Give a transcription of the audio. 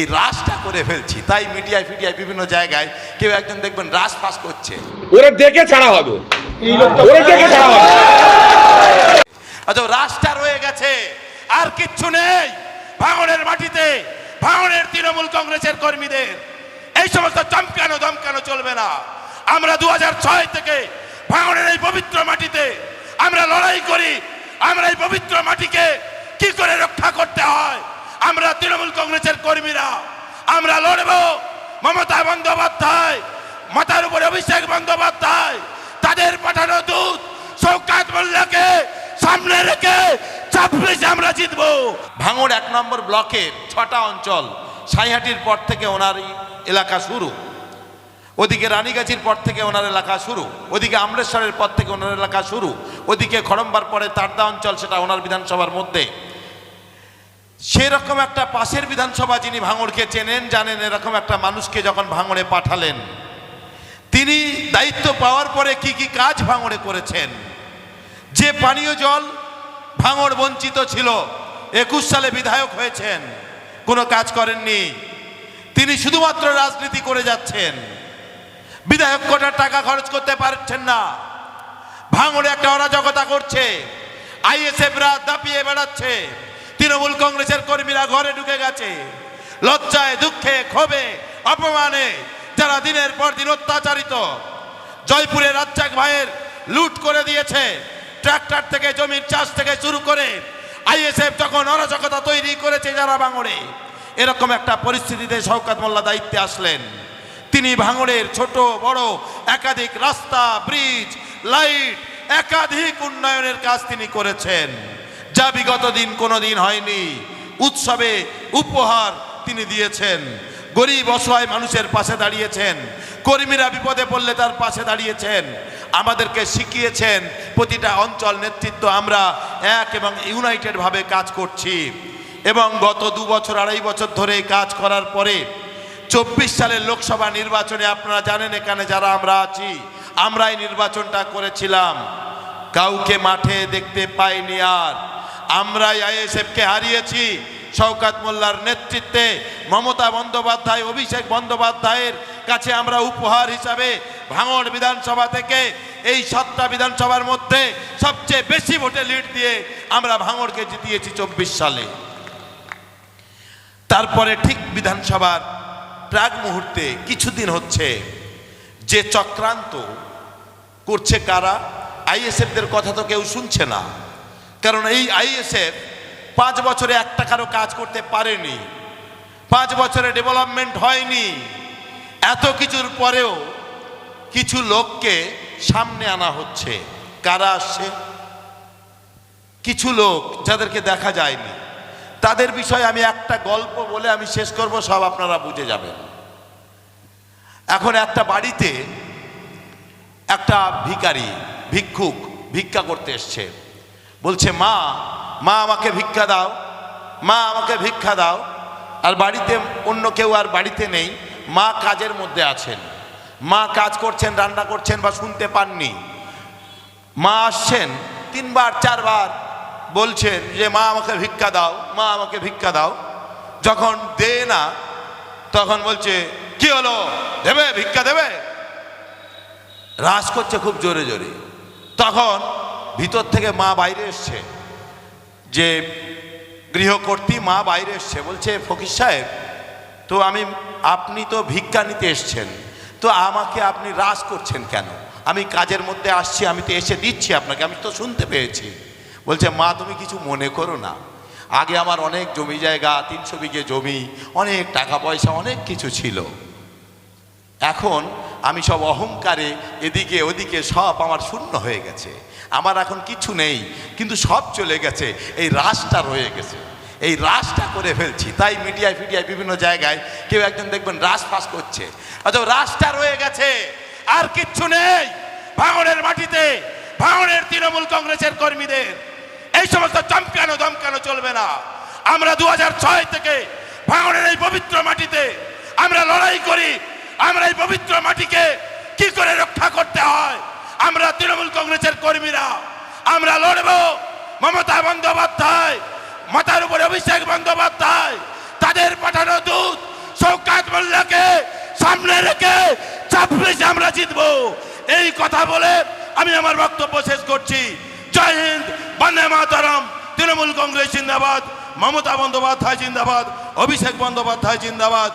এই রাসটা করে ফেলছি। তাই মিডিয়ায় ফিডিয়ায় বিভিন্ন জায়গায় কেউ একজন দেখবেন রাস ফাস করছে। ওরা দেখে ছাড়া হবে। ওরা দেখে ছাড়া হবে। অথচ রাসটা রয়ে গেছে। আর কিচ্ছু নেই। ভাঙনের মাটিতে ভাঙনের তৃণমূল কংগ্রেসের কর্মীদের। এই সমস্ত চমকানো দমকানো চলবে না। আমরা দু হাজার ছয় থেকে ভাঙনের এই পবিত্র মাটিতে আমরা লড়াই করি। আমরা এই পবিত্র মাটিকে কি করে রক্ষা করতে হয়? আমরা তৃণমূল কংগ্রেসের কর্মীরা আমরা লড়ব। মমতা বন্দ্যোপাধ্যায়, মাথার উপরে অভিষেক বন্দ্যোপাধ্যায়, তাদের পাঠানো দূত শৌকাত মোল্লাকে সামনে রেখে চাপড়েছে আমরা জিতবো। ভাঙড় এক নম্বর ব্লকের ছটা অঞ্চল সাইহাটির পর থেকে ওনার এলাকা শুরু। ওদিকে রানীগাছির পর থেকে ওনার এলাকা শুরু। ওদিকে আমলেশ্বরের পর থেকে ওনার এলাকা শুরু। ওদিকে খড়ম্বার পরে তারদা অঞ্চল, সেটা ওনার বিধানসভার মধ্যে। সেরকম একটা পাশের বিধানসভা যিনি ভাঙড়কে চেনেন, জানেন এরকম একটা মানুষকে যখন ভাঙড়ে পাঠালেন, তিনি দায়িত্ব পাওয়ার পরে কি কি কাজ ভাঙড়ে করেছেন? যে পানীয় জল ভাঙড় বঞ্চিত ছিল, একুশ সালে বিধায়ক হয়েছেন, কোনো কাজ করেননি। তিনি শুধুমাত্র রাজনীতি করে যাচ্ছেন। বিধায়ক কোটার টাকা খরচ করতে পারছেন না। ভাঙড়ে একটা অরাজকতা করছে, আইএসএফরা দাপিয়ে বেড়াচ্ছে। তৃণমূল কংগ্রেসের কর্মীরা ঘরে ঢুকে গেছে। লজ্জায়, দুঃখে, ক্ষোভে, অপমানে যারা দিনের পর দিন অত্যাচারিত জয়পুরে রাজ্জাক ভাইয়ের লুট করে দিয়েছে, ট্রাক্টর থেকে, জমির চাষ থেকে শুরু করে আইএসএফ যখন অরাজকতা তৈরি করেছে যারা ভাঙড়ে, এরকম একটা পরিস্থিতিতে শওকাত মোল্লা দায়িত্বে আসলেন। তিনি ভাঙড়ের ছোট, বড়, একাধিক রাস্তা, ব্রিজ, লাইট, একাধিক উন্নয়নের কাজ তিনি করেছেন। যা বিগত দিন কোনো দিন হয়নি। উৎসবে উপহার তিনি দিয়েছেন। গরিব, অসহায় মানুষের পাশে দাঁড়িয়েছেন। কর্মীরা বিপদে পড়লে তার পাশে দাঁড়িয়েছেন। আমাদেরকে শিখিয়েছেন প্রতিটা অঞ্চল নেতৃত্ব আমরা এক এবং ইউনাইটেডভাবে কাজ করছি। এবং গত দু বছর, আড়াই বছর ধরে কাজ করার পরে চব্বিশ সালের লোকসভা নির্বাচনে আপনারা জানেন এখানে যারা আমরা আছি, আমরাই নির্বাচনটা করেছিলাম। কাউকে মাঠে দেখতে পাইনি আর। আমরাই আইএসএফকে হারিয়েছি। শওকাত মোল্লার নেতৃত্বে মমতা বন্দ্যোপাধ্যায়, অভিষেক বন্দ্যোপাধ্যায়ের কাছে আমরা উপহার হিসাবে ভাঙড় বিধানসভা থেকে এই সাতটা বিধানসভার মধ্যে সবচেয়ে বেশি ভোটে লিড দিয়ে আমরা ভাঙড়কে জিতিয়েছি চব্বিশ সালে। তারপরে ঠিক বিধানসভার প্রাক মুহূর্তে কিছুদিন হচ্ছে যে চক্রান্ত করছে কারা, আইএসএফদের কথা তো কেউ শুনছে না। কারণ এই আইএসএফ পাঁচ বছরে এক টাকারও কাজ করতে পারেনি। পাঁচ বছরে ডেভেলপমেন্ট হয়নি। এত কিছুর পরেও কিছু লোককে সামনে আনা হচ্ছে। কারা আসছে? কিছু লোক যাদেরকে দেখা যায়নি। তাদের বিষয়ে আমি একটা গল্প বলে আমি শেষ করব, সব আপনারা বুঝে যাবেন। এখন একটা বাড়িতে একটা ভিখারি, ভিক্ষুক ভিক্ষা করতে এসছে। বলছে, মা মা আমাকে ভিক্ষা দাও, মা আমাকে ভিক্ষা দাও। আর বাড়িতে অন্য কেউ আর বাড়িতে নেই, মা কাজের মধ্যে আছেন। মা কাজ করছেন, রান্না করছেন বা শুনতে পাননি। মা আসছেন, তিনবার, চারবার বলছেন যে, মা আমাকে ভিক্ষা দাও, মা আমাকে ভিক্ষা দাও। যখন দে না, তখন বলছে, কি হলো? দেবে? ভিক্ষা দেবে? রাস করছে খুব জোরে জোরে। তখন ভিতর থেকে মা বাইরে এসছে। যে গৃহকর্ত্রী মা বাইরে এসছে, বলছে, ফকির সাহেব, তো আমি, আপনি তো ভিক্ষা নিতে এসছেন, তো আমাকে আপনি রাস করছেন কেন? আমি কাজের মধ্যে আসছি, আমি তো এসে দিচ্ছি আপনাকে, আমি তো শুনতে পেয়েছি। বলছে, মা, তুমি কিছু মনে করো না। আগে আমার অনেক জমি জায়গা, তিনশো বিঘে জমি, অনেক টাকা পয়সা, অনেক কিছু ছিল। এখন আমি সব অহংকারে এদিকে ওদিকে সব আমার শূন্য হয়ে গেছে। আমার এখন কিছু নেই, কিন্তু সব চলে গেছে, এই রাসটা রয়ে গেছে। এই রাসটা করে ফেলছি। তাই মিডিয়ায় ফিডিয়ায় বিভিন্ন জায়গায় কেউ একজন দেখবেন রাস ফাস করছে। অথচ রাসটা রয়ে গেছে, আর কিচ্ছু নেই। ভাঙনের মাটিতে, ভাঙনের তৃণমূল কংগ্রেসের কর্মীদের। এই সমস্ত চমকানো দমকানো চলবে না। আমরা দু হাজার ছয় থেকে ভাঙনের এই পবিত্র মাটিতে আমরা লড়াই করি আমরা এই পবিত্র মাটিকে কি করে রক্ষা করতে হয়? আমরা তৃণমূল কংগ্রেসের কর্মীরা, আমরা লড়ব। মমতা বন্দ্যোপাধ্যায়, মাথার উপরে অভিষেক বন্দ্যোপাধ্যায়, তাদের পাঠানো দূত সামনে রেখে চাপড়েছে আমরা জিতবো। এই কথা বলে আমি আমার বক্তব্য শেষ করছি। জয় হিন্দ, বন্দে মাতারাম। তৃণমূল কংগ্রেস জিন্দাবাদ, মমতা বন্দ্যোপাধ্যায় জিন্দাবাদ, অভিষেক বন্দ্যোপাধ্যায় জিন্দাবাদ।